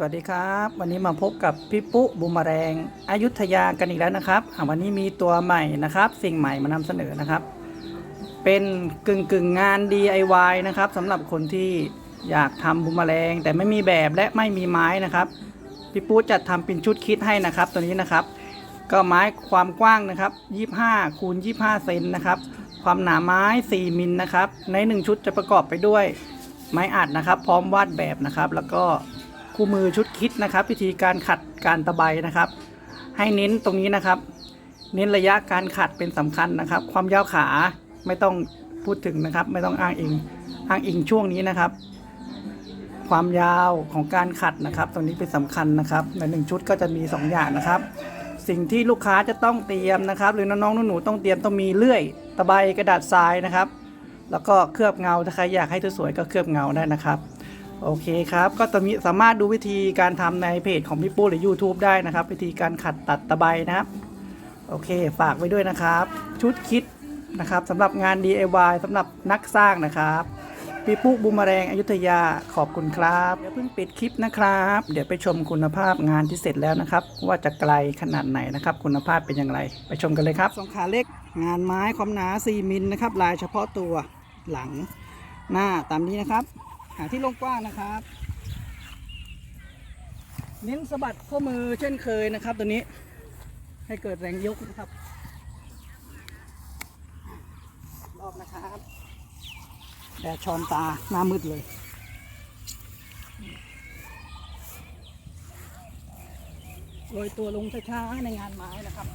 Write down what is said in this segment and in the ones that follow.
สวัสดีครับ วันนี้มาพบกับพี่ปุ๊บูมแมลงอายุทยากันอีกแล้วนะครับวันนี้มีตัวใหม่นะครับ สิ่งใหม่มานำเสนอนะครับ เป็นกึ่งกึ่งงาน DIY นะครับสำหรับคนที่อยากทำบูมแมลงแต่ไม่มีแบบและไม่มีไม้นะครับ พี่ปุ๊จัดทำเป็นชุดคิดให้นะครับ ตัวนี้นะครับ ก็ไม้ความกว้างนะครับ 25คูณ25 เซนนะครับ ความหนาไม้ 4มิลนะครับ ใน 1 ชุดจะประกอบไปด้วยไม้อัดนะครับ พร้อมวาดแบบนะครับ แล้วก็ คู่มือชุดคิดนะครับ วิธีการขัดการตะไบนะครับ ให้เน้นตรงนี้นะครับ เน้นระยะการขัดเป็นสำคัญนะครับ ความยาวขาไม่ต้องพูดถึงนะครับ ไม่ต้องอ้างอิงอ้างอิงช่วงนี้นะครับ ความยาวของการขัดนะครับ ตรงนี้เป็นสำคัญนะครับในหนึ่งชุดก็จะมี 2 อย่างนะครับ สิ่งที่ลูกค้าจะต้องเตรียมนะครับ หรือน้องๆหนูๆต้องเตรียมต้องมีเลื่อย ตะไบกระดาษทรายนะครับ แล้วก็เคลือบเงาถ้าใครอยากให้สวยๆก็เคลือบเงาได้นะครับ โอเคครับ ก็ตอนนี้สามารถดูวิธีการทำในเพจของพี่ปู้หรือ YouTube ได้นะครับ วิธีการขัดตัดตะไบนะครับ โอเค ฝากไว้ด้วยนะครับ ชุดคิดนะครับสำหรับงาน DIY สำหรับนักสร้างนะครับพี่ปุ๊บูมแมลงอยุธยาขอบคุณครับเดี๋ยวเพิ่งปิดคลิปนะครับ เดี๋ยวไปชมคุณภาพงานที่เสร็จแล้วนะครับ ว่าจะไกลขนาดไหนนะครับ คุณภาพเป็นอย่างไร ไปชมกันเลยครับสองขาเล็กงานไม้ความหนา 4มิลนะครับ ลายเฉพาะตัวหลังหน้าตามนี้นะครับ หาที่โลงกว้างนะครับ เน้นสะบัดข้อมือเช่นเคยนะครับ ตัวนี้ให้เกิดแรงยกนะครับ รอบนะครับแดดชอนตาหน้ามืดเลยโรยตัวลงช้าๆในงานไม้นะครับ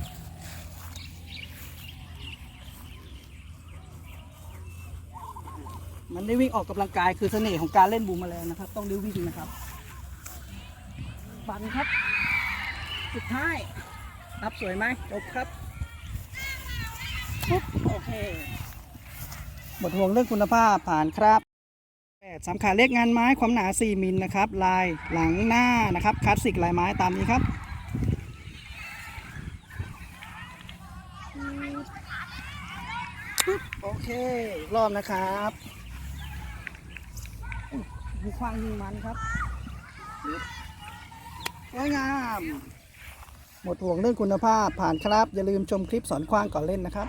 มันได้วิ่งออกกำลังกายคือเสน่ห์ของการเล่นบูมแมลงนะครับ ต้องได้วิ่งนะครับบันครับ สุดท้ายรับสวยไหมจบครับปุ๊บโอเคหมดห่วงเรื่องคุณภาพผ่านครับแปดสามขาเล็กงานไม้ความหนา 4มิลนะครับ ลายหลังหน้านะครับคลาสสิกลายไม้ตามนี้ครับปุ๊บโอเค รอบนะครับ อุ๊ยมีควางยิงมันครับสวยงามหมดห่วงเรื่องคุณภาพผ่านครับ อย่าลืมชมคลิปสอนควางก่อนเล่นนะครับ